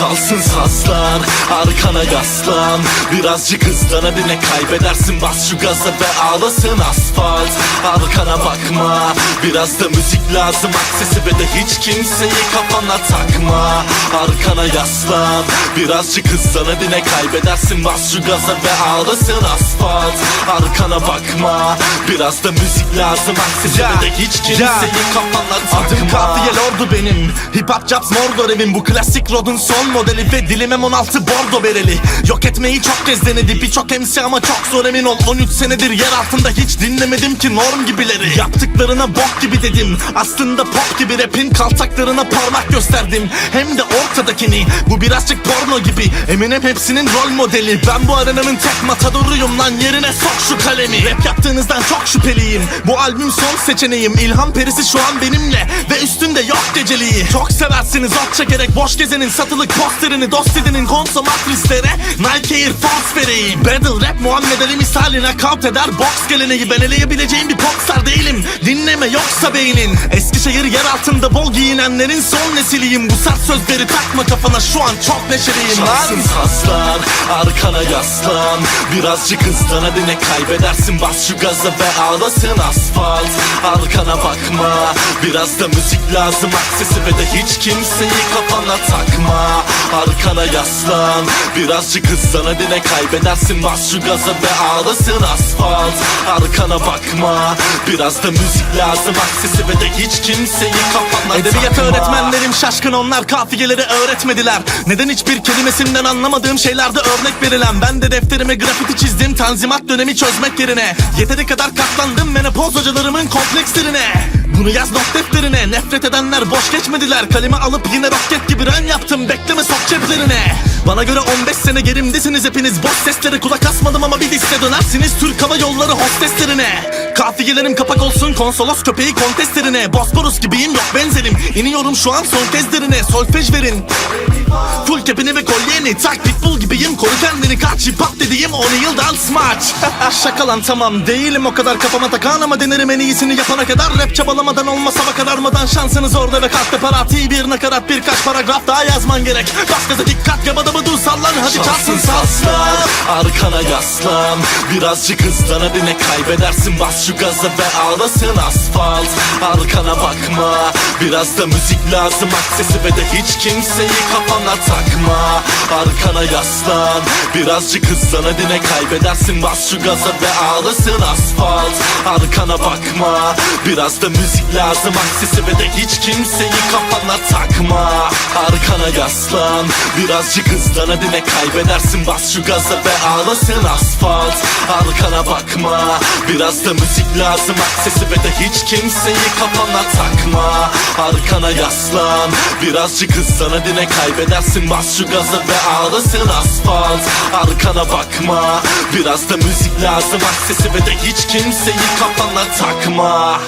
Çalsın sazlar arkana yaslan. Birazcık hızlan hadi ne kaybedersin. Bas şu gaza ve ağlasın asfalt. Arkana bakma Biraz da müzik lazım. Aksesi ve de hiç kimseyi kafana takma. Arkana yaslan Birazcık hızlan hadi ne kaybedersin. Bas şu gaza ve ağlasın asfalt. Arkana bakma Biraz da müzik lazım. Aksesi ve de hiç kimseyi ya. kafana takma. Adım kafiye lordu benim. Hip hop caps mordor evim. Bu klasik rodun son modeli Ve dilim M16 bordo bereli. Yok etmeyi çok kez denedi Birçok MC ama çok zor emin ol. 13 senedir yer altında hiç dinlemedim ki norm gibileri. Yaptıklarına bok gibi dedim Aslında pop gibi rapin kaltaklarına parmak gösterdim. Hem de ortadakini Bu birazcık porno gibi. Eminem hepsinin rol modeli. Ben bu arenanın tek matadoruyum lan Yerine sok şu kalemi. Rap yaptığınızdan çok şüpheliyim. Bu albüm son seçeneğim. İlham perisi şu an benimle Ve üstünde yok geceliği. Çok seversiniz at çekerek Boş gezenin satılık posterini Dost edinin konsomatristlere Nike Air Force vereyim Battle rap Muhammed Ali misali Knockout eder box geleneği Ben eleyebileceğim bir popstar değilim. Dinleme yoksa beynin. Eskişehir yer altında bol giyinenlerin son nesiliyim. Bu sert sözleri takma kafana şu an çok neşeliyim. Çalsın sazlar arkana yaslan. Birazcık hızlan hadi ne kaybedersin. Bas şu gaza ve ağlasın asfalt. Arkana bakma Biraz da müzik lazım. Aksesi ve de hiç kimseyi kafana takma Arkana yaslan. Birazcık hızlan hadi ne kaybedersin. Bas şu gaza ve ağlasın asfalt. Arkana bakma. Biraz da müzik lazım. Aksesi ve de hiç kimseyi kafana Edebiyat takma öğretmenlerim şaşkın. Onlar kafiyeleri öğretmediler. Neden hiçbir kelimesinden anlamadığım şeylerde örnek verilen? Ben de defterime grafiti çizdim. Tanzimat dönemi çözmek yerine Yeteri kadar katlandım. Menopoz hocalarımın komplekslerine bunu yaz not defterine. Nefret edenler boş geçmediler. Kalemi alıp yine roket gibi ren yaptım. Bekleme sok ceplerine. Bana göre 15 sene gerimdesiniz hepiniz. Boş seslere kulak asmadım ama bir liste dönersiniz Türk Hava Yolları hosteslerine Kafiyelerim kapak olsun konsolos köpeği kontestlerine. Bosporus gibiyim yok benzerim. İniyorum şu an son kez derine. Solfej verin. Full kepini ve kolyeni. Tak pitbull gibiyim Koru kendini. Kaç hip hop dediğim 10 yıldan smaç Şaka lan tamam. Değilim o kadar kafama takan Ama denerim en iyisini yapana kadar. Rap çabalamadan olmasa hava kararmadan Şansınız orada ve kalktı parati Bir nakarat birkaç paragraf daha yazman gerek. Bas gaza dikkat yabada dur sallan. Hadi çalsın sazlar Arkana yaslan. Birazcık hızlan hadi ne kaybedersin Bas şu gaza ve ağlasın asfalt. Arkana bakma Biraz da müzik lazım. Aksesi ve de hiç kimseyi kafana takma. Arkana yaslan Birazcık hızlan. Hadi kaybedersin Bas şu gaza ve ağlasın asfalt. Arkana bakma Biraz da müzik lazım. Aksesi ve de hiç kimseyi kafana takma. Arkana yaslan Birazcık hızlan. Hadi kaybedersin Bas şu gaza ve ağlasın asfalt. Arkana bakma Biraz da müzik lazım Aksesi ve de hiç kimseyi kafana takma. Arkana yaslan Birazcık hızlan hadi ne kaybedersin. Bas şu gaza ve ağlasın asfalt. Arkana bakma Biraz da müzik lazım. Aksesi ve de hiç kimseyi kafana takma